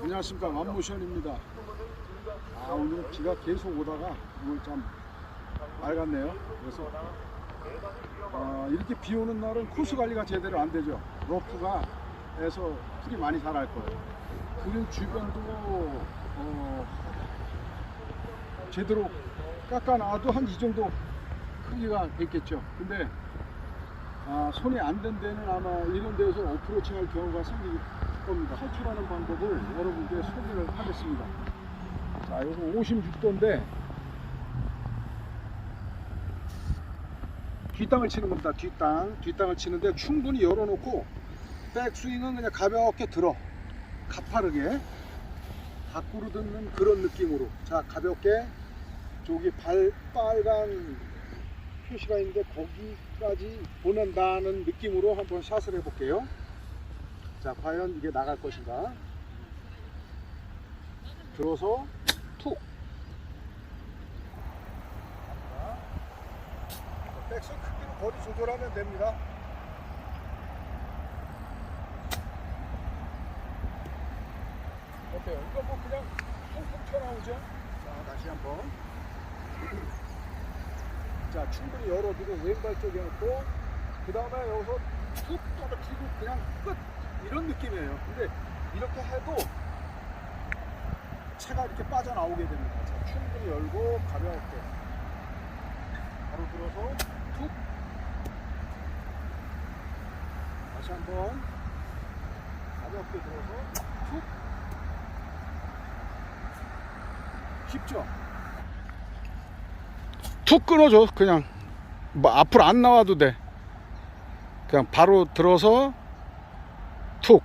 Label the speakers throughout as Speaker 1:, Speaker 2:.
Speaker 1: 안녕하십니까 완모션입니다. 아 오늘 비가 계속 오다가 오늘 참 맑았네요. 그래서 어, 이렇게 비 오는 날은 코스 관리가 제대로 안 되죠. 러프가 해서 풀이 많이 자랄 거예요. 그린 주변도 어, 제대로 깎아놔도 한 이 정도 크기가 됐겠죠. 근데 아, 손이 안 된 데는 아마 이런 데에서 어프로치 할 경우가 생길 겁니다. 탈출하는 방법을 여러분께 소개를 하겠습니다. 자, 이거 56도인데 뒷땅을 치는 겁니다. 뒷땅. 뒷땅을 치는데 충분히 열어놓고 백스윙은 그냥 가볍게 들어. 가파르게. 밖으로 듣는 그런 느낌으로. 자, 가볍게. 저기 발, 빨간 표시가 있는데 거기까지 보낸다는 느낌으로 한번 샷을 해볼게요. 자, 과연 이게 나갈 것인가? 들어서 툭. 백스 크기로 거리 조절하면 됩니다. 어때요? 이거 뭐 그냥 통통 튀어나오죠? 자, 다시 한번. 자, 충분히 열어두고 왼발 쪽에 놓고 그 다음에 여기서 툭 떨어뜨리고 그냥 끝 이런 느낌이에요. 근데 이렇게 해도 채가 이렇게 빠져나오게 됩니다. 자, 충분히 열고 가볍게 바로 들어서 툭 다시 한번 가볍게 들어서 툭 쉽죠? 툭 끊어줘 그냥 뭐 앞으로 안 나와도 돼 그냥 바로 들어서 툭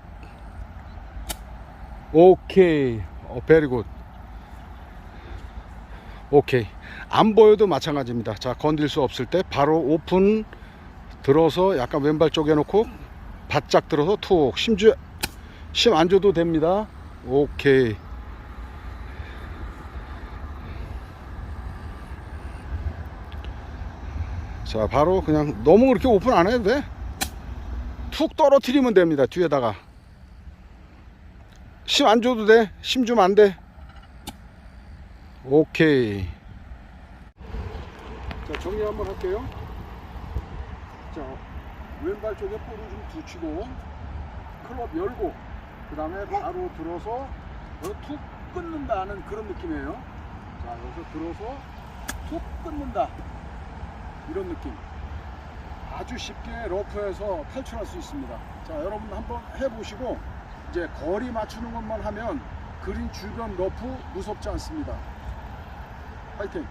Speaker 1: 오케이. 어, 베리 굿 오케이. 안 보여도 마찬가지입니다. 자 건들 수 없을 때 바로 오픈 들어서 약간 왼발 쪽에 놓고 바짝 들어서 툭 심주 심안 줘도 됩니다. 오케이. 자 바로 그냥 너무 그렇게 오픈 안 해도 돼툭 떨어뜨리면 됩니다 뒤에다가 심 안 줘도 돼 심 주면 안 돼. 오케이. 자 정리 한번 할게요. 자 왼발 쪽에 볼을 좀 붙이고 클럽 열고 그 다음에 바로 들어서 툭 끊는다는 그런 느낌이에요. 자 여기서 들어서 툭 끊는다. 이런 느낌. 아주 쉽게 러프에서 탈출할 수 있습니다. 자 여러분 한번 해보시고 이제 거리 맞추는 것만 하면 그린 주변 러프 무섭지 않습니다. 화이팅